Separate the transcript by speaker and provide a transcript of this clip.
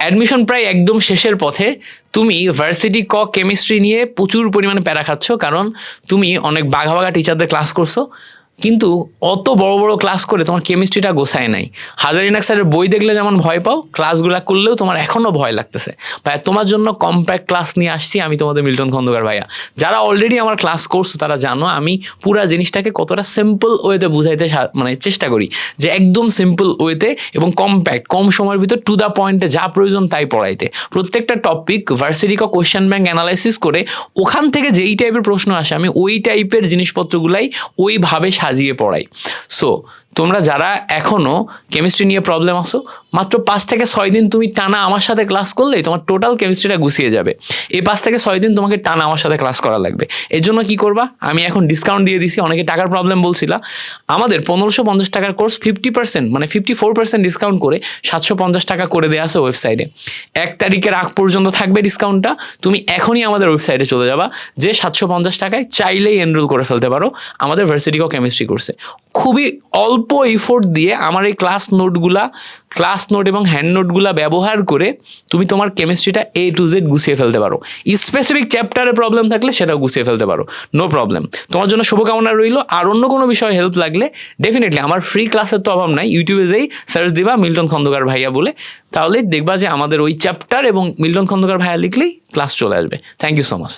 Speaker 1: Admission প্রায় একদম শেষের পথে তুমি ভার্সিটি ক কেমিস্ট্রি নিয়ে প্রচুর পরিমাণে প্যারা খাচ্ছ, কারণ তুমি অনেক বাঘা বাঘা টিচারদের ক্লাস করছ। কিন্তু অত বড় বড় ক্লাস করে তোমার কেমিস্ট্রিটা গোছায় নাই। হাজারিনাক স্যারের বই দেখলে যেমন ভয় পাও ক্লাসগুলো করলেও তোমার এখনও ভয় লাগতেছে। ভাইয়া, তোমার জন্য কম্প্যাক্ট ক্লাস নিয়ে আসছি আমি তোমাদের মিল্টন খন্দকার ভাইয়া। যারা অলরেডি আমার ক্লাস করছ তারা জানো আমি পুরা জিনিসটাকে কতটা সিম্পল ওয়েতে বুঝাইতে মানে চেষ্টা করি। যে একদম সিম্পল ওয়েতে এবং কম্প্যাক্ট কম সময়ের ভিতর টু দ্য পয়েন্টে যা প্রয়োজন তাই পড়াইতে। প্রত্যেকটা টপিক ভার্সিটিকা কোয়েশ্চেন ব্যাংক অ্যানালাইসিস করে ওখান থেকে যেই টাইপের প্রশ্ন আসে, আমি ওই টাইপের জিনিসপত্রগুলাই ওইভাবে সাজিয়ে পড়াই সো তোমরা যারা এখনও কেমিস্ট্রি নিয়ে প্রবলেম আসো মাত্র পাঁচ থেকে ছয় দিন তুমি টানা আমার সাথে ক্লাস করলেই তোমার টোটাল কেমিস্ট্রিটা গুছিয়ে যাবে। এই পাঁচ থেকে ছয় দিন তোমাকে টানা আমার সাথে ক্লাস করা লাগবে। এর জন্য কি করবা? আমি এখন ডিসকাউন্ট দিয়ে দিছি, অনেকে টাকার প্রবলেম বলছিলা। আমাদের পনেরোশো পঞ্চাশ টাকার কোর্স ফিফটি পার্সেন্ট মানে ফিফটি ফোর পার্সেন্ট ডিসকাউন্ট করে সাতশো পঞ্চাশ টাকা করে দেওয়া আছে ওয়েবসাইটে এক তারিখের আগ পর্যন্ত থাকবে ডিসকাউন্টটা তুমি এখনই আমাদের ওয়েবসাইটে চলে যাবা, যে সাতশো পঞ্চাশ টাকায় চাইলেই এনরোল করে ফেলতে পারো আমাদের ভার্সিটি অফ কেমিস্ট্রি কোর্সে খুবই অল্প ইফোর্ট দিয়ে আমার এই ক্লাস নোটগুলা ক্লাস নোট এবং হ্যান্ড নোটগুলা ব্যবহার করে তুমি তোমার কেমিস্ট্রিটা এ টু জেড গুছিয়ে ফেলতে পারো। স্পেসিফিক চ্যাপ্টারে প্রবলেম থাকলে সেটাও গুছিয়ে ফেলতে পারো। নো প্রবলেম তোমার জন্য শুভকামনা রইল। আর অন্য কোনো বিষয়ে হেল্প লাগলে ডেফিনেটলি আমার ফ্রি ক্লাসের তো অভাব নাই। ইউটিউবে যেই সার্চ দিবা মিল্টন খন্দকার ভাইয়া বলে, তাহলে দেখবা যে আমাদের ওই চ্যাপ্টার এবং মিল্টন খন্দকার ভাইয়া লিখলেই ক্লাস চলে আসবে। Thank you so much